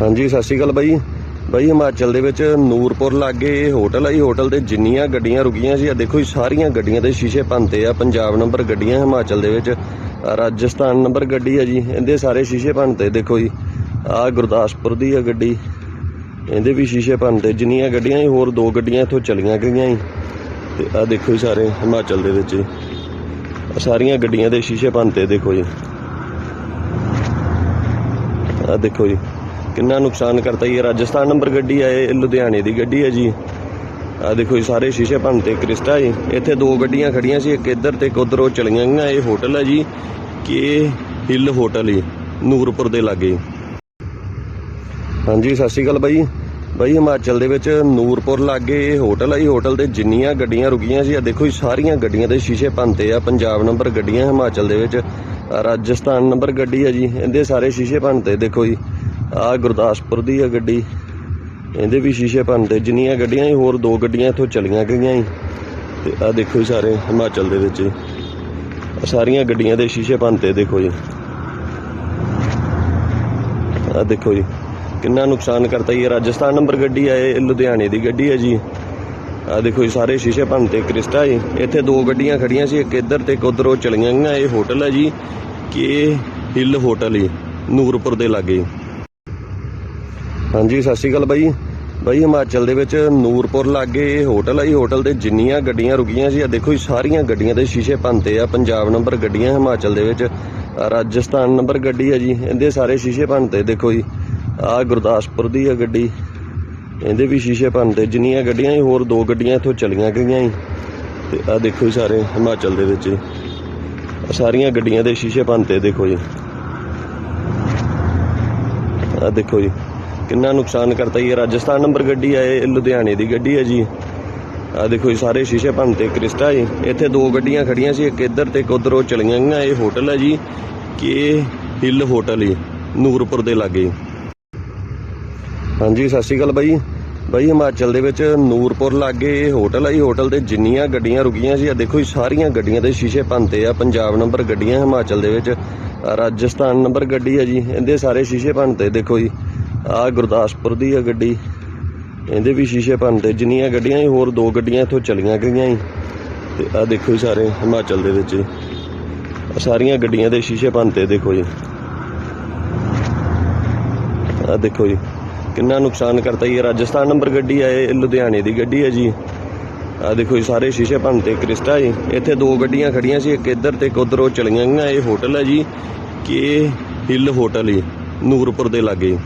ਹਾਂਜੀ, ਸਤਿ ਸ਼੍ਰੀ ਅਕਾਲ ਬਾਈ। ਬਾਈ, ਹਿਮਾਚਲ ਦੇ ਵਿੱਚ ਨੂਰਪੁਰ ਲਾਗੇ ਇਹ ਹੋਟਲ ਆ। ਜੀ ਹੋਟਲ ਤੇ ਜਿੰਨੀਆਂ ਗੱਡੀਆਂ ਰੁਕੀਆਂ ਸੀ ਆ ਦੇਖੋ ਜੀ, ਸਾਰੀਆਂ ਗੱਡੀਆਂ ਦੇ ਸ਼ੀਸ਼ੇ ਭੰਨਤੇ ਆ। ਪੰਜਾਬ ਨੰਬਰ ਗੱਡੀਆਂ ਹਿਮਾਚਲ ਦੇ ਵਿੱਚ, ਆਹ ਰਾਜਸਥਾਨ ਨੰਬਰ ਗੱਡੀ ਆ ਜੀ। ਇਹਦੇ ਸਾਰੇ ਸ਼ੀਸ਼ੇ ਭੰਨਤੇ, ਦੇਖੋ ਜੀ। ਆ ਗੁਰਦਾਸਪੁਰ ਦੀ ਆ ਗੱਡੀ। ਇਹਦੇ ਵੀ ਸ਼ੀਸ਼ੇ ਭੰਨਤੇ, ਜਿੰਨੀਆਂ ਗੱਡੀਆਂ ਸੀ, ਹੋਰ ਦੋ ਗੱਡੀਆਂ ਇੱਥੋਂ ਚਲੀਆਂ ਗਈਆਂ ਜੀ ਤੇ ਆ ਦੇਖੋ ਜੀ ਸਾਰੇ ਹਿਮਾਚਲ ਦੇ ਵਿੱਚ। ਜੀ। ਸਾਰੀਆਂ ਗੱਡੀਆਂ ਦੇ ਸ਼ੀਸ਼ੇ ਭੰਨਤੇ, ਦੇਖੋ ਜੀ। ਆ ਦੇਖੋ ਜੀ। ਕਿੰਨਾ ਨੁਕਸਾਨ ਕਰਤਾ ਜੀ। ਇਹ ਰਾਜਸਥਾਨ ਨੰਬਰ ਗੱਡੀ ਆ, ਇਹ ਲੁਧਿਆਣੇ ਦੀ ਗੱਡੀ ਹੈ ਜੀ। ਆ ਦੇਖੋ ਜੀ, ਸਾਰੇ ਸ਼ੀਸ਼ੇ ਭੰਨਤੇ ਕ੍ਰਿਸਟਾ ਜੀ। ਇੱਥੇ ਦੋ ਗੱਡੀਆਂ ਖੜੀਆਂ ਸੀ, ਇੱਕ ਇੱਧਰ ਤੇ ਇੱਕ ਉੱਧਰ, ਉਹ ਚਲੀਆਂ ਗਈਆਂ। ਇਹ ਹੋਟਲ ਹੈ ਜੀ, ਕਿ ਹਿੱਲ ਹੋਟਲ ਜੀ, ਨੂਰਪੁਰ ਦੇ ਲਾਗੇ। ਹਾਂਜੀ, ਸਤਿ ਸ਼੍ਰੀ ਅਕਾਲ ਬਾਈ। ਬਾਈ, ਹਿਮਾਚਲ ਦੇ ਵਿੱਚ ਨੂਰਪੁਰ ਲਾਗੇ ਇਹ ਹੋਟਲ ਹੈ ਜੀ। ਹੋਟਲ ਤੇ ਜਿੰਨੀਆਂ ਗੱਡੀਆਂ ਰੁਕੀਆਂ ਸੀ ਆ ਦੇਖੋ ਜੀ, ਸਾਰੀਆਂ ਗੱਡੀਆਂ ਦੇ ਸ਼ੀਸ਼ੇ ਭੰਨਤੇ ਆ। ਪੰਜਾਬ ਨੰਬਰ ਗੱਡੀਆਂ, ਹਿਮਾਚਲ ਦੇ ਵਿੱਚ ਰਾਜਸਥਾਨ ਨੰਬਰ ਗੱਡੀ ਹੈ ਜੀ। ਇਹਦੇ ਸਾਰੇ ਸ਼ੀਸ਼ੇ ਭੰਨਤੇ ਦੇਖੋ ਜੀ। ਆ ਗੁਰਦਾਸਪੁਰ ਦੀ ਆ ਗੱਡੀ। ਇਹਦੇ ਵੀ ਸ਼ੀਸ਼ੇ ਭੰਨਤੇ, ਜਿੰਨੀਆਂ ਗੱਡੀਆਂ ਸੀ, ਹੋਰ ਦੋ ਗੱਡੀਆਂ ਇੱਥੋਂ ਚਲੀਆਂ ਗਈਆਂ ਜੀ ਤੇ ਆ ਦੇਖੋ ਜੀ ਸਾਰੇ ਹਿਮਾਚਲ ਦੇ ਵਿੱਚ। ਆਹ ਸਾਰੀਆਂ ਗੱਡੀਆਂ ਦੇ ਸ਼ੀਸ਼ੇ ਭੰਨਤੇ ਦੇਖੋ ਜੀ। ਆ ਦੇਖੋ ਜੀ, ਕਿੰਨਾ ਨੁਕਸਾਨ ਕਰਤਾ ਜੀ। ਇਹ ਰਾਜਸਥਾਨ ਨੰਬਰ ਗੱਡੀ ਆ, ਇਹ ਲੁਧਿਆਣੇ ਦੀ ਗੱਡੀ ਹੈ ਜੀ। ਆ ਦੇਖੋ ਜੀ, ਸਾਰੇ ਸ਼ੀਸ਼ੇ ਭੰਨਤੇ, ਕ੍ਰਿਸਟਾ ਜੀ। ਇੱਥੇ ਦੋ ਗੱਡੀਆਂ ਖੜੀਆਂ ਸੀ, ਇੱਕ ਇੱਧਰ ਤੇ ਇੱਕ ਉੱਧਰ, ਉਹ ਚਲੀਆਂ ਗਈਆਂ। ਇਹ ਹੋਟਲ ਹੈ ਜੀ, ਕਿ ਹਿੱਲ ਹੋਟਲ ਜੀ, ਨੂਰਪੁਰ ਦੇ ਲਾਗੇ। ਹਾਂਜੀ, ਸਤਿ ਸ਼੍ਰੀ ਅਕਾਲ ਬਾਈ। ਬਾਈ, ਹਿਮਾਚਲ ਦੇ ਵਿੱਚ ਨੂਰਪੁਰ ਲਾਗੇ ਇਹ ਹੋਟਲ ਆ। ਜੀ ਹੋਟਲ ਤੇ ਜਿੰਨੀਆਂ ਗੱਡੀਆਂ ਰੁਕੀਆਂ ਸੀ ਆ ਦੇਖੋ ਜੀ, ਸਾਰੀਆਂ ਗੱਡੀਆਂ ਦੇ ਸ਼ੀਸ਼ੇ ਭੰਨਤੇ ਆ। ਪੰਜਾਬ ਨੰਬਰ ਗੱਡੀਆਂ ਹਿਮਾਚਲ ਦੇ ਵਿੱਚ ਰਾਜਸਥਾਨ ਨੰਬਰ ਗੱਡੀ ਆ ਜੀ, ਇਹਦੇ ਸਾਰੇ ਸ਼ੀਸ਼ੇ ਭੰਨਤੇ, ਦੇਖੋ ਜੀ। ਆ ਗੁਰਦਾਸਪੁਰ ਦੀ ਆ ਗੱਡੀ, ਇਹਦੇ ਵੀ ਸ਼ੀਸ਼ੇ ਭੰਨਤੇ। ਜਿੰਨੀਆਂ ਗੱਡੀਆਂ ਸੀ, ਹੋਰ ਦੋ ਗੱਡੀਆਂ ਇੱਥੋਂ ਚਲੀਆਂ ਗਈਆਂ ਜੀ ਤੇ ਆ ਦੇਖੋ ਜੀ ਸਾਰੇ ਹਿਮਾਚਲ ਦੇ ਵਿੱਚ ਆਹ ਸਾਰੀਆਂ ਗੱਡੀਆਂ ਦੇ ਸ਼ੀਸ਼ੇ ਭੰਨਤੇ, ਦੇਖੋ ਜੀ। ਆ ਦੇਖੋ ਜੀ। ਕਿੰਨਾ ਨੁਕਸਾਨ ਕਰਤਾ ਜੀ? ਇਹ ਰਾਜਸਥਾਨ ਨੰਬਰ ਗੱਡੀ ਆ, ਇਹ ਲੁਧਿਆਣੇ ਦੀ ਗੱਡੀ ਹੈ ਜੀ। ਆ ਦੇਖੋ ਜੀ, ਸਾਰੇ ਸ਼ੀਸ਼ੇ ਭੰਨਤੇ ਕ੍ਰਿਸਟਾ ਜੀ। ਇੱਥੇ ਦੋ ਗੱਡੀਆਂ ਖੜੀਆਂ ਸੀ, ਇੱਕ ਇੱਧਰ ਤੇ ਇੱਕ ਉੱਧਰ ਉਹ ਚਲੀਆਂ ਗਈਆਂ। ਇਹ ਹੋਟਲ ਹੈ ਜੀ, ਕਿ ਹਿੱਲ ਹੋਟਲ ਜੀ ਨੂਰਪੁਰ ਦੇ ਲਾਗੇ। ਹਾਂਜੀ, ਸਤਿ ਸ਼੍ਰੀ ਅਕਾਲ ਬਾਈ। ਬਾਈ, ਹਿਮਾਚਲ ਦੇ ਵਿੱਚ ਨੂਰਪੁਰ ਲਾਗੇ ਇਹ ਹੋਟਲ ਹੈ ਜੀ। ਹੋਟਲ ਤੇ ਜਿੰਨੀਆਂ ਗੱਡੀਆਂ ਰੁਕੀਆਂ ਸੀ, ਆ ਦੇਖੋ ਜੀ, ਸਾਰੀਆਂ ਗੱਡੀਆਂ ਦੇ ਸ਼ੀਸ਼ੇ ਭੰਨਤੇ ਆ। ਪੰਜਾਬ ਨੰਬਰ ਗੱਡੀਆਂ, ਹਿਮਾਚਲ ਦੇ ਵਿੱਚ। ਰਾਜਸਥਾਨ ਨੰਬਰ ਗੱਡੀ ਹੈ ਜੀ, ਇਹਦੇ ਸਾਰੇ ਸ਼ੀਸ਼ੇ ਭੰਨਤੇ ਦੇਖੋ ਜੀ। ਆ ਗੁਰਦਾਸਪੁਰ ਦੀ ਆ ਗੱਡੀ। ਇਹਦੇ ਵੀ ਸ਼ੀਸ਼ੇ ਭੰਨਤੇ ਜਿੰਨੀਆਂ ਗੱਡੀਆਂ ਸੀ, ਹੋਰ ਦੋ ਗੱਡੀਆਂ ਇੱਥੋਂ ਚਲੀਆਂ ਗਈਆਂ ਜੀ ਤੇ ਆ ਦੇਖੋ ਜੀ ਸਾਰੇ, ਹਿਮਾਚਲ ਦੇ ਵਿੱਚ ਆਹ ਸਾਰੀਆਂ ਗੱਡੀਆਂ ਦੇ ਸ਼ੀਸ਼ੇ ਭੰਨਤੇ ਦੇਖੋ ਜੀ। ਆ ਦੇਖੋ ਜੀ, ਕਿੰਨਾ ਨੁਕਸਾਨ ਕਰਤਾ ਜੀ। ਇਹ ਰਾਜਸਥਾਨ ਨੰਬਰ ਗੱਡੀ ਆ, ਇਹ ਲੁਧਿਆਣੇ ਦੀ ਗੱਡੀ ਹੈ ਜੀ। ਆ ਦੇਖੋ ਜੀ, ਸਾਰੇ ਸ਼ੀਸ਼ੇ ਭੰਨਤੇ ਕ੍ਰਿਸਟਾ ਜੀ। ਇੱਥੇ ਦੋ ਗੱਡੀਆਂ ਖੜੀਆਂ ਸੀ, ਇੱਕ ਇੱਧਰ ਤੇ ਇੱਕ ਉੱਧਰ, ਉਹ ਚਲੀਆਂ ਗਈਆਂ। ਇਹ ਹੋਟਲ ਹੈ ਜੀ, ਕਿ ਹਿੱਲ ਹੋਟਲ ਜੀ, ਨੂਰਪੁਰ ਦੇ ਲਾਗੇ।